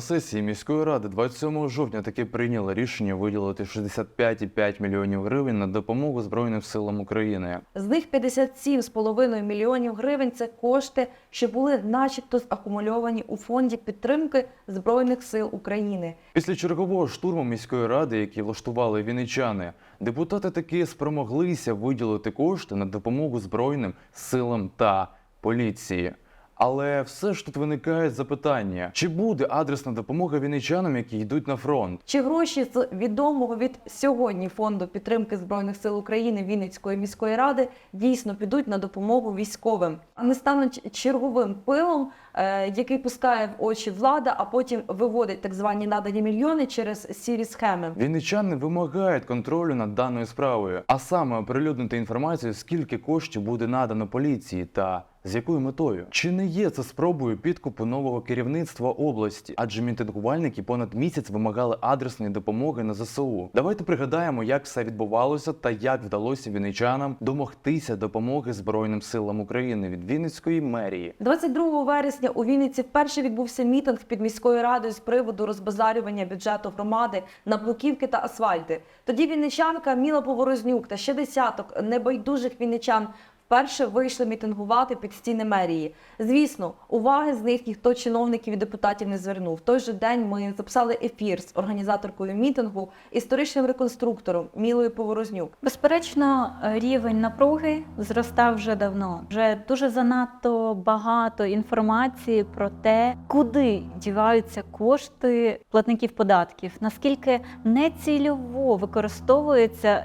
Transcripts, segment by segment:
На сесії міської ради 27 жовтня таки прийняли рішення виділити 65,5 мільйонів гривень на допомогу Збройним силам України. З них 57,5 мільйонів гривень це кошти, що були начебто закумульовані у фонді підтримки Збройних сил України. Після чергового штурму міської ради, який влаштували вінничани, депутати таки спромоглися виділити кошти на допомогу Збройним силам та поліції. Але все ж тут виникає запитання: чи буде адресна допомога вінничанам, які йдуть на фронт? Чи гроші з відомого від сьогодні фонду підтримки збройних сил України Вінницької міської ради дійсно підуть на допомогу військовим, а не стануть черговим пилом, е, який пускає в очі влада, а потім виводить так звані надані мільйони через сірі схеми. Вінничани вимагають контролю над даною справою, а саме оприлюднити інформацію, скільки коштів буде надано поліції та з якою метою? Чи не є це спробою підкупу нового керівництва області? Адже мітингувальники понад місяць вимагали адресної допомоги на ЗСУ. Давайте пригадаємо, як все відбувалося та як вдалося вінничанам домогтися допомоги Збройним силам України від Вінницької мерії. 22 вересня у Вінниці вперше відбувся мітинг під міською радою з приводу розбазарювання бюджету громади на блоківки та асфальти. Тоді вінничанка Міла Поворознюк та ще десяток небайдужих вінничан вперше вийшли мітингувати під стіни мерії. Звісно, уваги з них ніхто чиновників і депутатів не звернув. В той же день ми записали ефір з організаторкою мітингу, історичним реконструктором Мілою Поворознюк. Безперечно, рівень напруги зростав вже давно. Вже дуже занадто багато інформації про те, куди діваються кошти платників податків, наскільки нецільово використовується.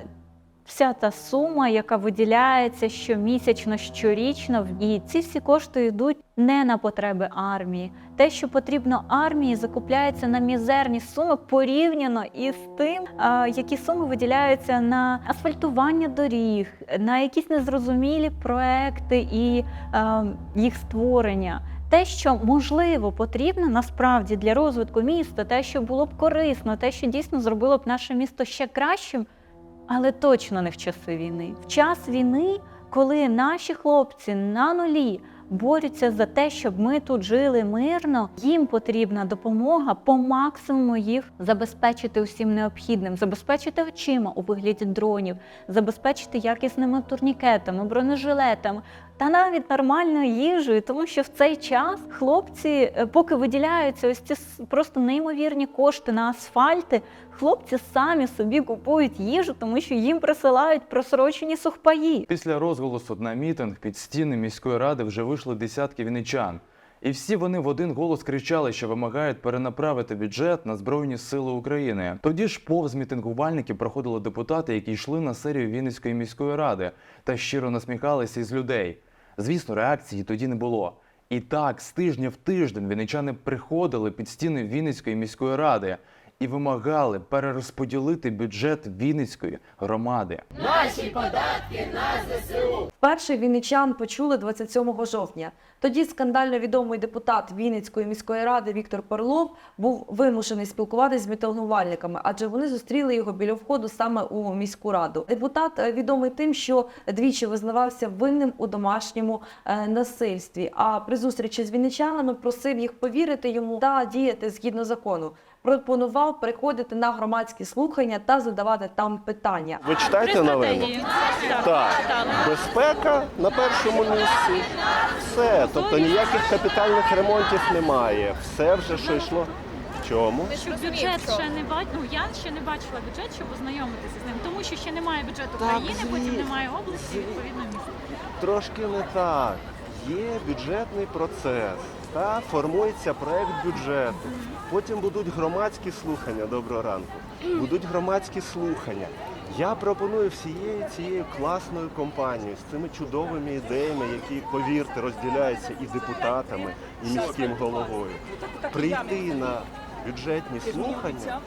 Вся та сума, яка виділяється щомісячно, щорічно, і ці всі кошти йдуть не на потреби армії. Те, що потрібно армії, закупляється на мізерні суми порівняно із тим, які суми виділяються на асфальтування доріг, на якісь незрозумілі проекти і їх створення. Те, що можливо потрібно насправді для розвитку міста, те, що було б корисно, те, що дійсно зробило б наше місто ще кращим, але точно не в часи війни. В час війни, коли наші хлопці на нулі борються за те, щоб ми тут жили мирно, їм потрібна допомога по максимуму їх забезпечити усім необхідним, забезпечити очима у вигляді дронів, забезпечити якісними турнікетами, бронежилетами. Та навіть нормальною їжею, тому що в цей час хлопці, е, поки виділяються ось ці просто неймовірні кошти на асфальти, хлопці самі собі купують їжу, тому що їм присилають просрочені сухпаї. Після розголосу на мітинг під стіни міської ради вже вийшли десятки вінничан. І всі вони в один голос кричали, що вимагають перенаправити бюджет на Збройні Сили України. Тоді ж повз мітингувальників проходили депутати, які йшли на серію Вінницької міської ради та щиро насміхалися із людей. Звісно, реакції тоді не було. І так, з тижня в тиждень вінничани приходили під стіни Вінницької міської ради і вимагали перерозподілити бюджет Вінницької громади. Наші податки на Вперше вінничан почули 27 жовтня. Тоді скандально відомий депутат Вінницької міської ради Віктор Парлов був вимушений спілкуватися з мітингувальниками, адже вони зустріли його біля входу саме у міську раду. Депутат е, відомий тим, що двічі визнавався винним у домашньому е, насильстві. А при зустрічі з вінничанами просив їх повірити йому та діяти згідно закону. Пропонував приходити на громадські слухання та задавати там питання. Ви читаєте новини? Так. Безпека на першому місці. Все. Тобто ніяких капітальних ремонтів немає. Все вже що йшло. В чому? Що бюджет ще не бачила, ну я ще не бачила бюджет, щоб ознайомитися з ним, тому що ще немає бюджету країни, потім немає області, відповідно міста. Трошки не так. Є бюджетний процес. Та формується проект бюджету. Потім будуть громадські слухання. Доброго ранку. Будуть громадські слухання. Я пропоную всією цією класною компанією з цими чудовими ідеями, які, повірте, розділяються і депутатами, і міським головою, прийти на бюджетні слухання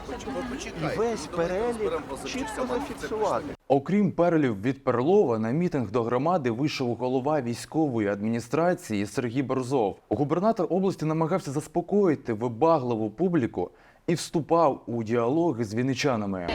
і весь перелік чітко зафіксувати. Окрім перелів від Перлова, на мітинг до громади вийшов голова військової адміністрації Сергій Борзов. Губернатор області намагався заспокоїти вибагливу публіку і вступав у діалоги з вінничанами.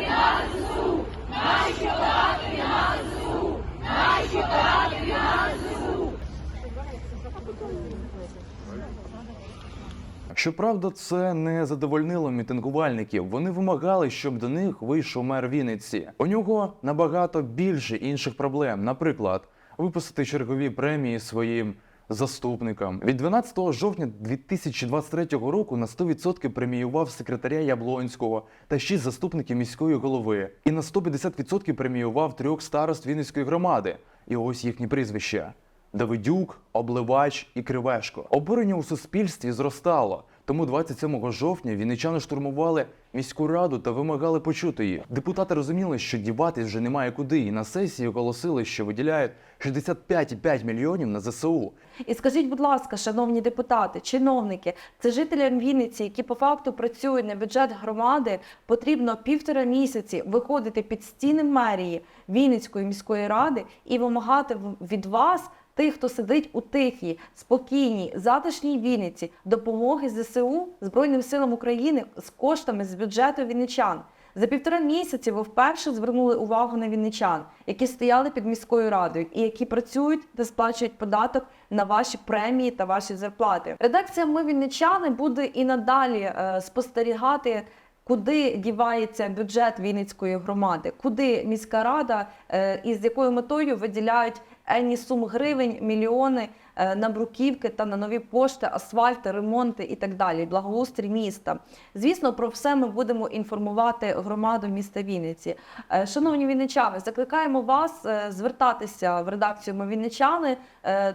Щоправда, це не задовольнило мітингувальників. Вони вимагали, щоб до них вийшов мер Вінниці. У нього набагато більше інших проблем. Наприклад, виписати чергові премії своїм заступникам. Від 12 жовтня 2023 року на 100% преміював секретаря Яблонського та 6 заступників міської голови. І на 150% преміював трьох старост Вінницької громади. І ось їхні прізвища. Давидюк, Обливач і Кривешко. Обурення у суспільстві зростало. Тому 27 жовтня вінничани штурмували міську раду та вимагали почути їх. Депутати розуміли, що діватись вже немає куди, і на сесії оголосили, що виділяють 65,5 мільйонів на ЗСУ. І скажіть, будь ласка, шановні депутати, чиновники, це жителям Вінниці, які по факту працюють на бюджет громади, потрібно півтора місяці виходити під стіни мерії Вінницької міської ради і вимагати від вас. Тих, хто сидить у тихій, спокійній, затишній Вінниці, допомоги ЗСУ Збройним силам України з коштами з бюджету вінничан. За півтора місяці ви вперше звернули увагу на вінничан, які стояли під міською радою і які працюють та сплачують податок на ваші премії та ваші зарплати. Редакція Ми Вінничани буде і надалі е, спостерігати. Куди дівається бюджет Вінницької громади? Куди міська рада е, і з якою метою виділяють енні сум гривень, мільйони е, на бруківки та на нові пошти, асфальти, ремонти і так далі, благоустрій міста. Звісно, про все ми будемо інформувати громаду міста Вінниці. Е, Шановні вінничани, закликаємо вас е, звертатися в редакцію «Ми Вінничани,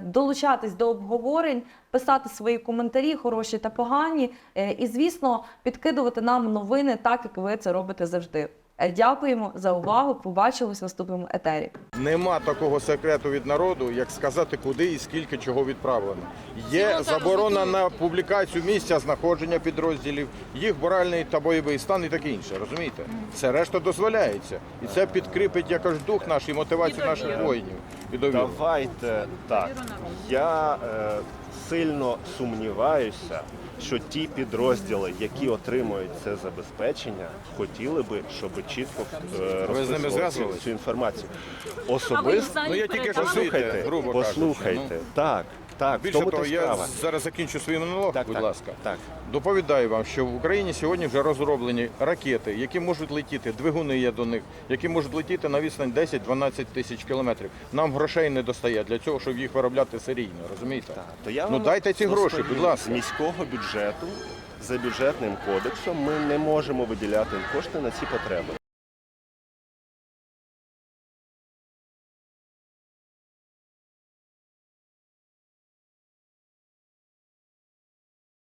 долучатись до обговорень, писати свої коментарі, хороші та погані, і, звісно, підкидувати нам новини, так як ви це робите завжди. Е, Дякуємо за увагу. Побачимось в наступному етері. Нема такого секрету від народу, як сказати, куди і скільки чого відправлено. Є заборона на публікацію місця знаходження підрозділів, їх моральний та бойовий стан і таке інше. Розумієте? Все решта дозволяється, і це підкріпить я кажу, дух наш і мотивацію наших воїнів. І довіру. Давайте так. Я е, сильно сумніваюся, що ті підрозділи, які отримують це забезпечення, хотіли би, щоб чітко е, розписували цю, цю інформацію. Особисто Ну, я тільки послухайте, послухайте. кажучи, Так, так, Більше того, я справа. зараз закінчу свій монолог, Так, будь так, ласка. Так. Доповідаю вам, що в Україні сьогодні вже розроблені ракети, які можуть летіти, двигуни є до них, які можуть летіти на відстань 10-12 тисяч кілометрів. Нам грошей не достає для цього, щоб їх виробляти серійно, розумієте? Так, то я Ну, дайте ці гроші, будь ласка. З міського бюджету за бюджетним кодексом ми не можемо виділяти кошти на ці потреби.